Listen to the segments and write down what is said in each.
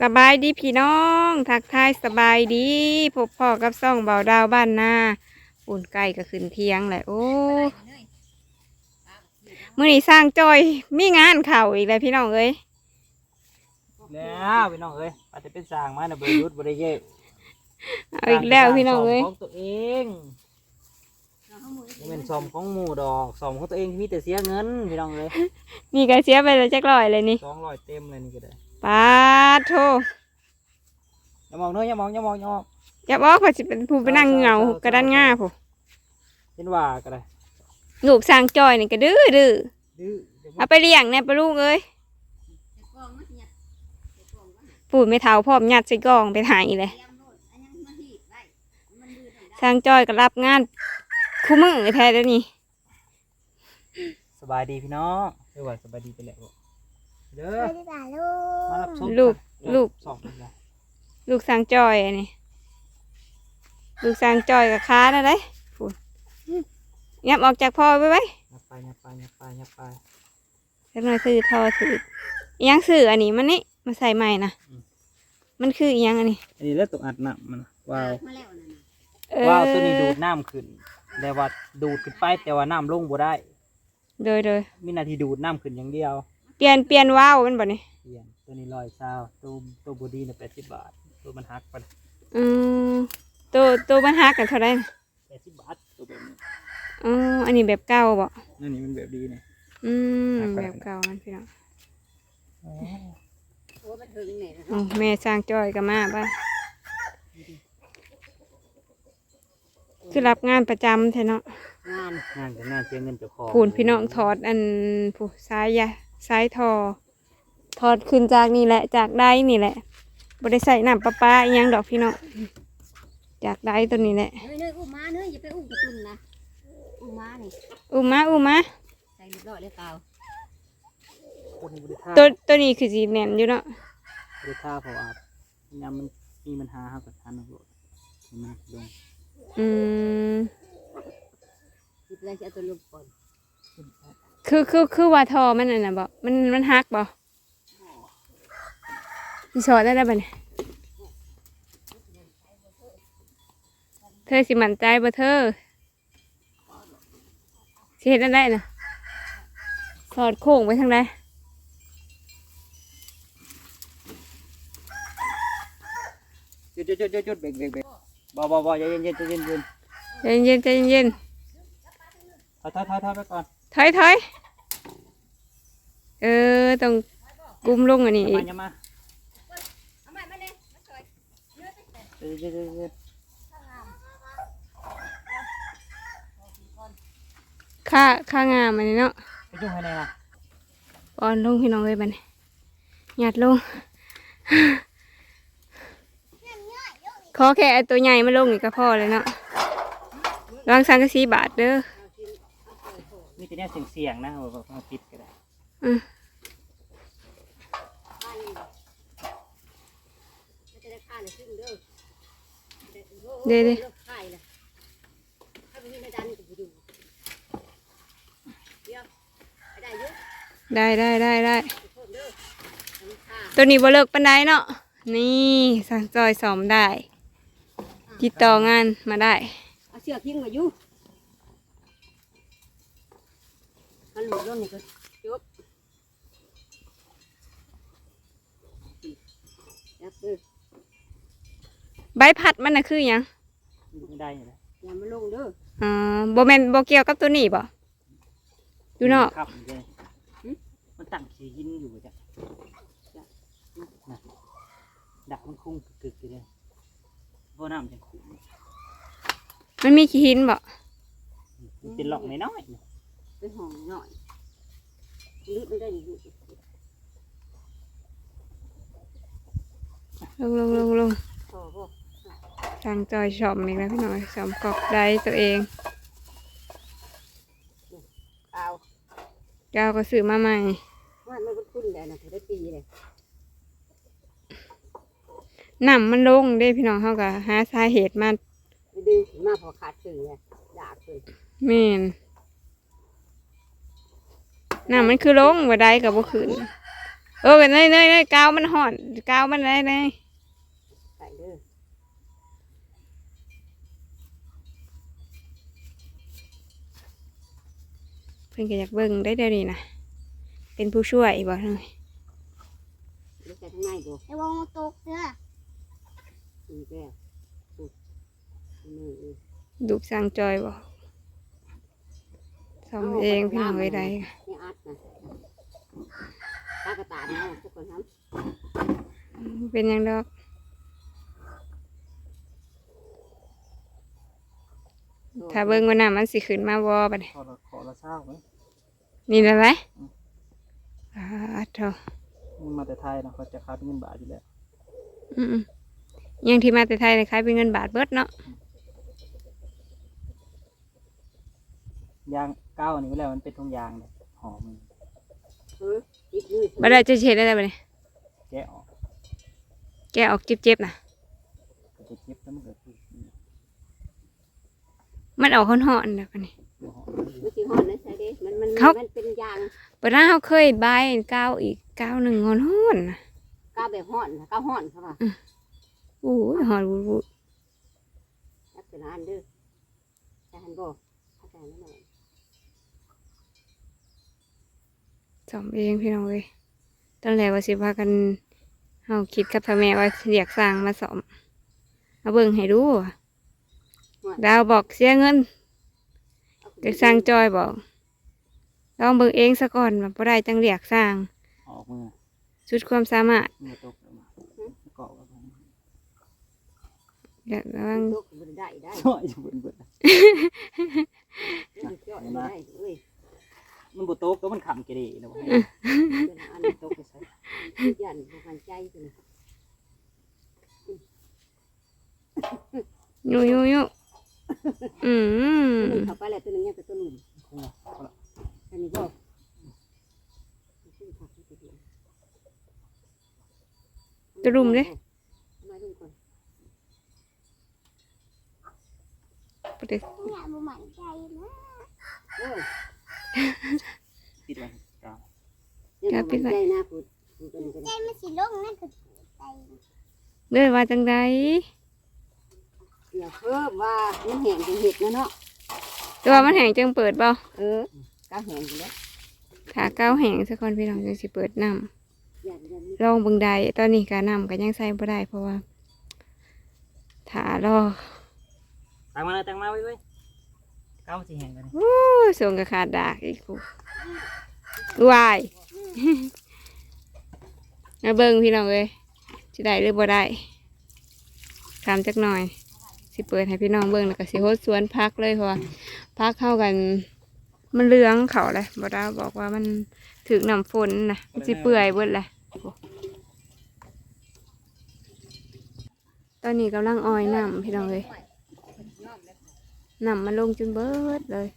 สบายดีพี่น้องทักทายสบายดีพบพ่อกับซ่องเบาดาวบ้านนาปุ่นไก่ก็ขึ้นเทียงแหละโอ้มื่อนี้สร้างจอยมีงานเข่าอีกแล้วพี่น้องเอ้ยแล้วพี่น้องเอ้ยอาจจะเป็นสร้างมาในบริยุทธ์บริเยเอาอีกแล้วพี่น้องเอ้ยของตัวเองนี่เป็นสอมของหมู่ดอกสอมของตัวเองมีแต่เสียเงินพี่น้องเอ้ยนี่ก็เสียไปแล้วจักร้อยเลยนี่สองร้อยเต็มเลยนี่ก็ได้ ปาดโทอย่ามองเนอะอย่ามองอย่ามองอย่ามองอย่าบอกว่าสิเป็นผู้ไปนั่งเหงากระด้านง่าผู้เห็นว่าก็ได้ลูกสร้างจอยนี่ก็ดื้อดื้อดื้อเดี๋ยวเอาไปเลี้ยงแน่ปะลูกเอ้ยปูดไม่เท้าพร้อมยัดใส่กล่องไปหายเลยสร้างจอยก็รับงานคู่มือแท้เดี๋ยวนี้สบายดีพี่น้องเรียกว่าสบายดีไปแล้วบ่ เด้อมารับชมลูกกันลูก สองเลยลูกสร้างจอยอันนี้ลูกสร้างจอยกับค้านะได้พูดยับออกจากพ่อไปไว้ยับไปยับไปยับไปยับไปสักหน่อยซื้อทอซื้ออิหยังซื้ออันนี้มันนี่มาใส่ใหม่นะมันคืออิหยังอันนี้ อันนี้แล้วตกอัดน้ำมันว้าวเออว้าวตัวนี้ดูดน้ำขึ้น แต่ว่าดูดขึ้นไปแต่ว่าน้ำลงบ่ได้ โดยโดย มีหนาทีดูดน้ำขึ้นอย่างเดียวเป ลี่ยนเปลี่ยนว้าวมันบ่นี่เปลี่ยนตัวนี้ร้อยเศร้าตัวตัวบอดี้เนี่ยแปดสิบบาท ตัวมันหักไปอืมตัวตัวมันหักกันเท่าไหร่นะแปดสิบบาทตัวแบบนี้อ๋ออันนี้แบบเก่าบ่นั่นนี่มันแบบดีเนี่ย อืมหักไปแบบเก่ามันพี่น้องโอ้มันถึงเนี่ยอ๋อแม่สร้างจอยก็มาบ้านคือรับงานประจำแท้เนาะ งานงานกับงานเสียเงินเจ้าของผูนพี่น้องถอดอันผู้ซ้ายยะ ซ้ายทอถอดขึ้นจากนี่แหละจากได้นี่แหละบริใส่น้ำประปาอหยังดอกพี่น้องจากได้ตัวนี้แหละเฮ้ยเนยอุ้มมาเนยอย่าไปอุ้มกระตุ้นนะอุ้มมานี่อุ้มมาอุ้มมาใส่เรียบร้อยเลยเปล่าคนบริท่าตัวตัวนี้คือสีแน่นอยู่เนาะบริท่าเพราะว่าน้ำมันมีปัญหาครับกับทานน้ำรดมันลงอืมหยิบอะไรจะเอาตัวลงก่อน คือคือคือว่าทอมันน่ะนะบอกมันมันหักบ่มีสอดได้แล้วบ่เนี่ยเธอสิมั่นใจบ่เธอสิเห็นได้น่ะสอดโค้งไปทางใดหยุดหยุดหยุดหยุดหยุดเบรกเบรกเบรกเบาเบาเบาใจเย็นเย็นใจเย็นเย็นใจเย็นใจเย็นถอยถอยถอยถอยไปก่อน ถอยถอยเออต้องกุมลงอันนี้อย่าอีมากอย่ามาเอาใหม่มาเนี่ยมาช่วยใจเย็นใจเย็นใจเย็นค่าค่างามอันนี้เนาะไปยุ่งให้แน่นะปอนลงพี่น้องเลยบัดนี้หยัดลง ขอแค่ไอ้ตัวใหญ่มาลงนี่ก็พอเลยเนาะวางสังกะสีบาทเด้อ มีแต่เนี่ยเสียงเสียงๆนะเอาแบบมาปิดก็ได้อืมมันจะได้ค่าเนี่ยขึ้นเด้อเด้เด้เลิกขายเลยถ้าไม่มีในดันก็ไปดูเดี๋ยวไปได้เยอะได้ได้ได้ได้ไปเพิ่มเด้ออันนี้ค่าตัวนี้บ่เลิกปันไดเนาะนี่สั่งจอยสอมได้ติดต่องานมาได้เอาเชือกทิ้งไว้อยู่ มันหลุดร่นนี่ก็จบยับเลยใบพัดมันน่ะคือหยังไม่ได้อยู่แล้วอย่ามาลงเด้ออ๋อบ่แม่นบ่เกี่ยวกับตัวนี้บ่อยู่เนาะครับเลยมันตั้งขีหินอยู่จ้ะนะดักมันคุ้งกึกๆอยู่เลยเพราะน้ำจะขุ่นมันมีขี้หินบ่มันเป็นหลอกน้อยๆเนี่ยเป็นห้องหน่อย ลึกไม่ได้อยู่ลงลงลงลงพอพอสั่งจอยชอมอีกแล้วพี่น้อยชอมกอกได้ตัวเองเอาเจ้าก็ซื้อมาใหม่ว่ามันก็ขึ้นแล้วนะถึงได้ปีเลยน้ำมันลงเด้พี่น้องเขาก็หาสาเหตุมาไปดึงขึ้นมาพอขาดขึ้นเลยด่าขึ้นแม่น น้ำมันคือลงบ่ได้กับบ่ขึ้นเออเนยเนยเนยกาวมันห่อนกาวมันอะไรเนยใส่เด้อเพิ่นก็อยากเบิ่งได้เดี๋ยวนี้นะเป็นผู้ช่วยบ่เนยลูกใส่ข้างในดูระวังมันตกเด้อนี่แก้วปุ๊บนี่เออดูสร้างจอยบ่ ซ่อมเองพี่น้องเอ้ยได้นี่อัดนะตากระตายนะทุกคนทเป็นหยังดอกำถ้าเบิ่งว่าน้ำมันสิขึ้นมาบ่บัดนี้ขอละขอละเช้าไหมนี่แหละไรอ่าเถอะมันมาแต่ไทยนะเขาจะค้าเป็นเงินบาทอยู่แล้วอืมๆยังที่มาแต่ไทยนะขายเป็นเงินบาทเบิดเนาะยาง ก้าวอันนี้ไว้แล้วมันเป็นทองยางเลยหอมมันเอออีกมือบัดได้จะเช็ดได้บัดนี้แกะออกแกะออกเจ็บๆนะก็จะเจ็บแล้วมันก็คือมันออกห่อนๆแล้วบัดนี้หัวหอมมันสีห่อนนะใส่เด้มันมันครับ มันเป็นยางบัดนั้นเขาเคยบายกาวอีกกาวหนึ่งห่อนๆนะก้าวแบบห่อนนะก้าวห่อนครับว่าโอ้ยห่อนวุบรักเป็นอันเด้อจะหันบ่เข้าใจแล้วหน่อย ๆซ่อมเองพี่น้องเอ้ยตอนแรกว่าสิพากันเฮาคิดกับพ่อแม่ว่าอยากสร้างมาซ่อมมาเบิ่งให้ดูอะดาวบอกเสียเงินเอาขึ้นเด็กสร้างจอยบอกลองเบิ่งเองซะก่อนว่าบ่ได้จังเรียกสร้างออกมือสุดความสามารถมือตกออกมาเกาะกับมันอยากระวังตกบ่ได้ได้ช่วยจะเบิ่นเบิ่นมันเจาะบ่ได้เอ้ย มันบุตกก็มันขำเกเรนะวะเป็นอันตกไปใส่ยันบ่หันใจกันยุยุยุอืมตัวหนึงเข้าไปแล้วตัวหนึงยังเป็นตัวหนุ่มคงเอาละอันนี้ก็ตะรุมเลยมาดูก่อนบ่ได้เนี่ ปิดไว้กาวยังบ่มั่นใจนะพูดพูดกันกันใจมันสิลงนั่นก็ใจเด้อว่าจังไดอย่าเพิ่มว่ามันแห้งจังเห็ดนะเนาะแต่ว่ามันแห้งจังเปิดบ่เออก้าวแห้งอยู่แล้วถ้าก้าวแห้งซะก่อนพี่น้องจังสิเปิดน้ำยันยันลองเบิ่งได้ตอนนี้ก็น้ำก็ยังใส่บ่ได้เพราะว่าถ้ารอ ตังมาเลยตังมาไว้ไว้ เก้าวมันสิแห้งกันโอ้ยส่งก็ขาดดากอีกกูวายมาเบิ่งพี่น้องเอ้ยสิได้หรือบ่ได้ถามจักหน่อย สิเปิดให้พี่น้องเบิ่งแล้วก็สิโฮดสวนพักเลยเพราะว่าพักเข้ากัน มันเหลืองเขาเลยบ่ได้บอกว่ามันถึงน้ำฝนนะมันสิเปื่อยเบิดเลยตอนนี้กำลังออยน้ำพี่น้องเลย น้ำมันลงจนเบิดเลย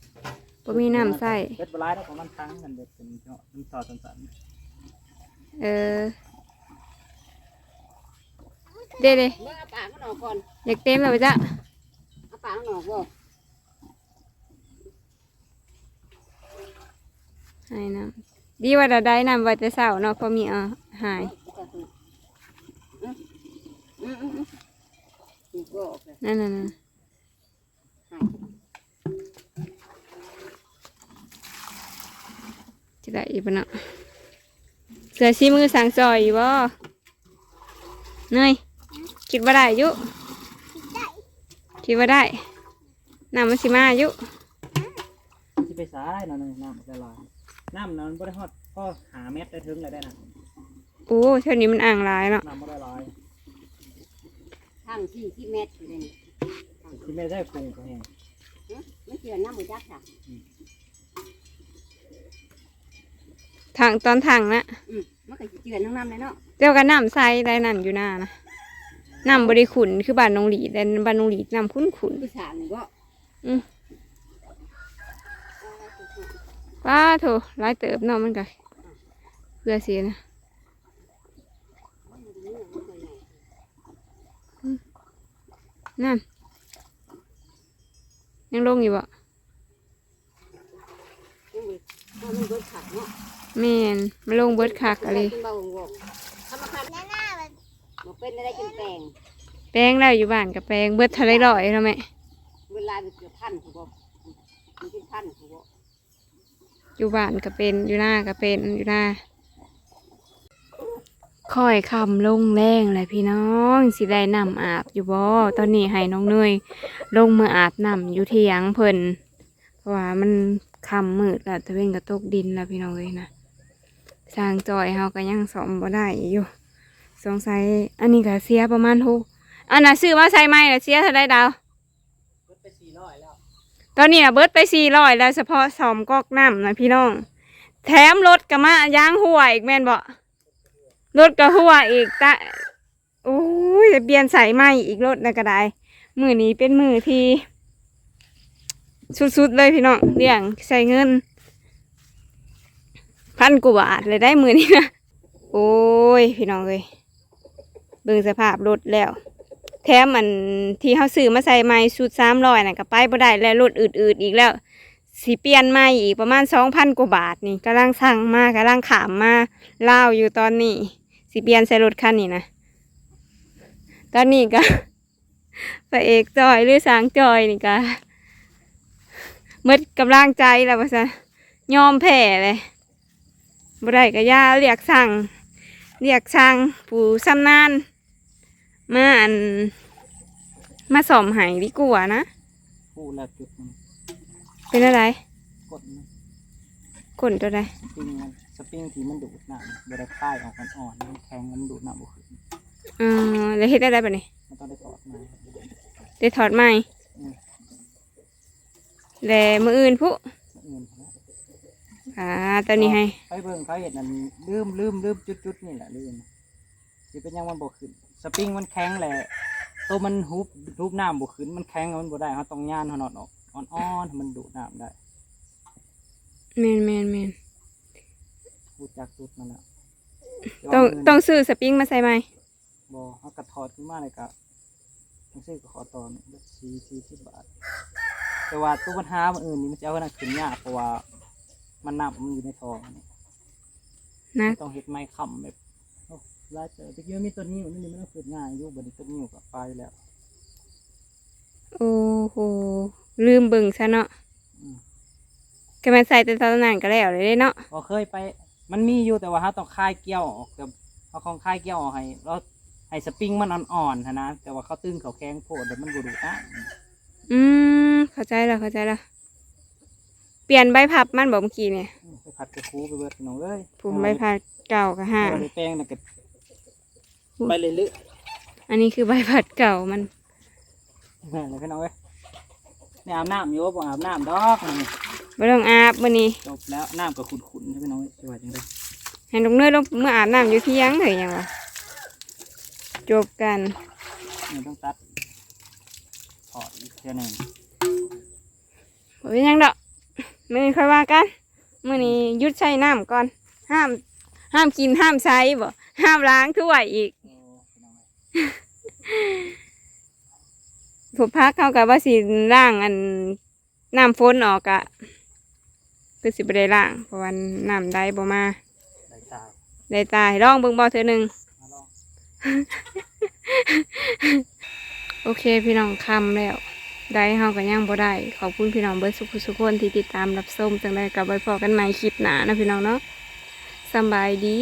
บ่มีน้ำใส่เบ็ดบลายนะของมันทั้งกันเบ็ดเป็นเนาะมันต่อสันเออเด้เด้เมื่อเอาปากมันออกก่อนอยากเต็มแล้วจ้ะเอาปากมันออกบ่ให้น้ำดีว่าเราได้น้ำไว้แต่เช้าเนาะเพอมีอาหายอืมอืมอืมนี่ก็ออกเลยนั่นน่ะนะหายจะได้อีกปะเนาะเสือซีมือสั่งซอยอยู่บ่เนยคิดว่าได้อยุคิดว่าได้น้ำมันสิมาอยุที่ไปสายนั่นน่ะน้ำมันละลายน้ำนั้นบ่ได้ฮอดพ่อหาเม็ดได้ถึงเลยได้นะโอ้เท่านี้มันอ่างหลายเนาะน้ำบ่ได้ลายทางที่ที่เมตรอยู่เลยนี่ ที่ไม่ได้ปรุงก็แห้งฮะมันเชื่อน้ำมือจักค่ะทางตอนทางนะอืมมันก็สิเจือนน้ำน้ำเลยเนาะเจ้าก็น้ำใส่ได้นั่นอยู่หน้านะน้ำบริขุนคือบ้านนองหลีแต่บ้านนองหลีน้ำขุนขุนผู้สาวนี่ก็อืมป้าโถหลายเติบเนาะมันก็เพื่อเสียนะนั่น ยังลงอยู่บ่ยังมีว่ามันเบิดขัดเนาะแม่นมาลงเบิดคักอะไรกินเบาหงอกทำมาคันหน้าหน้ามันบ่เป็นอะไรกินแปลงแป้งแล้วอยู่บ้านกับแป้งเบิดเทะเลร้อยแล้วแม่เวลามันเกือบพันถูกบ่มันกินพันถูกบ่อยู่บ้านก็เป็นอยู่หน้าก็เป็นอยู่หน้า ค่อยคำลงแรงเลยพี่น้องสิได้นำอาบอยู่บ่ตอนนี้ให้น้องเนยลงมืออาบน้ำอยู่เที่ยงเพิ่นเพราะว่ามันคำมืดแล้วตะเวนก็ตกดินแล้วพี่น้องเลยนะสร้างจอยเฮาก็ยังสอมบ่ได้อยู่สงสัยอันนี้ก็เสียประมาณหกอันน่ะซื้อมาใส่ไหมน่ะเสียเท่าไดดาวรถไปสี่ร้อยแล้วตอนนี้น่ะเบิดไปสี่ร้อยแล้วเฉพาะสอมกอกน้ำนะพี่น้อง แถมรถก็มายางหัวอีกแม่นบ่ รถก็หัวอีกตะโอ้ยเปลี่ยนสายใหม่อีกรถนะก็ได้มือนี้เป็นมือที่สุดๆเลยพี่น้องเรื่องใส่เงิน พันกว่าบาทเลยได้มือนี้นะโอ้ยพี่น้องเลยเบิ่งสภาพรถแล้ว แถมมันที่เขาซื้อมาใส่ใหม่ชุดสามร้อยน่ะก็ไปบ่ได้แล้วรถอืดๆอีกแล้วสิเปลี่ยนใหม่อีกประมาณสองพันกว่าบาทนี่กำลังสั่งมากำลังขามมาเล่าอยู่ตอนนี้ สิเปลี่ยนใส่รถคันนี้นะตอนนี้ก็พระเอกจอยหรือสางจอยนี่ก็หมดกำลังใจแล้วว่าซะยอมแพ้เลยบ่ได้ก็ย่าเรียกสั่งเรียกช่างผู้ชำนาญมาอันมาสอมใหายดีกว่านะพูดแล้วจุดมันเป็นอะไรกดมันกลตัวใดสปริงมัน สปริงที่มันดูดน้ำบริคายออกมันอ่อนมันแข็งแล้วมันดูดน้ำบุขึ้นเออแล้วเฮ็ดได้ได้ปะนี่มันต้องได้ถอดมาได้ถอดใหม่แล้วมืออื่นผู้เงินนะอ่าตอนนี้ให้ไปเบิ่งเขาเห็นนั่นลืมลืมลืมจุดจุดๆนี่แหละลืมที่เป็นหยังมันบกขึ้นสปริงมันแข็งแหละตัวมันฮุบฮุบน้ำบกขึ้นมันแข็งแล้วมันบ่ได้เขาต้องย่านเขาหนอดออกอ่อนๆให้มันดูดน้ำได้แมนแมนแมน พูดจากจุดมันแล้วต้องเงินต้องซื้อสปริงมาใส่ไหมบอเขากระถอดขึ้นมาเลยกับต้องซื้อกับขอตอนสี่สี่สิบบาท แต่ว่าตู้ปัญหามันอื่นนี่มันจะเอาขนาดขึ้นยากเพราะว่ามันนับมันอยู่ในทองนี่นะต้องเฮ็ดไม้ค้ำแบบโอ้ลายเจอตะกี้มันมีตัวนี้มันนี่มันต้องขึ้นง่ายอยู่บัดนี้ตัวนี้อยู่กับไปแล้ว โอ้โหลืมเบิ่งซะเนาะอืมก็มาใส่แต่ตอนนั้นก็แล้วเลยเด้เนาะพอเคยไป มันมีอยู่แต่ว่าเขาต้องคายเกี้ยวออกแต่เขาของคายเกี้ยวออกให้แล้วให้สปริงมันอ่อนๆนะนะแต่ว่าเขาตึงเขาแข็งโพดแล้วมันบูดูดอะอืมเข้าใจแล้วเข้าใจแล้วเปลี่ยนใบพับมันบอกเมื่อกี้เนี่ยไปผัดกระคูไปเบิดพี่น้องเลยผมใบพัดเก่ากับห้าเอาไปแป้งนะก็ไปเลยลึอันนี้คือใบพัดเก่ามัน นั่นเลยพี่น้องเอ้ยนี่อาบน้ำอยู่บ่อาบน้ำดอกนี่ บ่ต้องอาบมื้อนี้จบแล้วน้ำก็ขุ่นๆใช่พี่น้องเอ้ยสวัสดีเลยให้ลงเนยลงเมื่ออาบน้ำอยู่เที่ยงเลยยังวะจบกันนี่ต้องตัดถอดอีกเท่านึงบ่เป็นหยังดอกมื้อนี้ค่อยว่ากันมื้อนี้หยุดใช้น้ำก่อนห้ามห้ามกินห้ามใช้บ่ห้ามล้างถ้วยอีก โอ้พี่น้องเอ้ยผมพักเข้ากับว่าสิล้างอันน้ำฝนออกอะ คือสิบ่ได้ล้างเพราะว่าน้ำได้บ่มาได้ตายได้ตายลองเบิ่งบ่เทื่อหนึงมาลองโอเคพี่น้องคำแล้ว ได้เฮาก็ยังบ่ได้ ขอบคุณพี่น้องเบิร์ดสุขสุขคนที่ติดตามรับชมจังได้กลับไว้พอกันใหม่คลิปหน้านะพี่น้องเนาะสำบายดี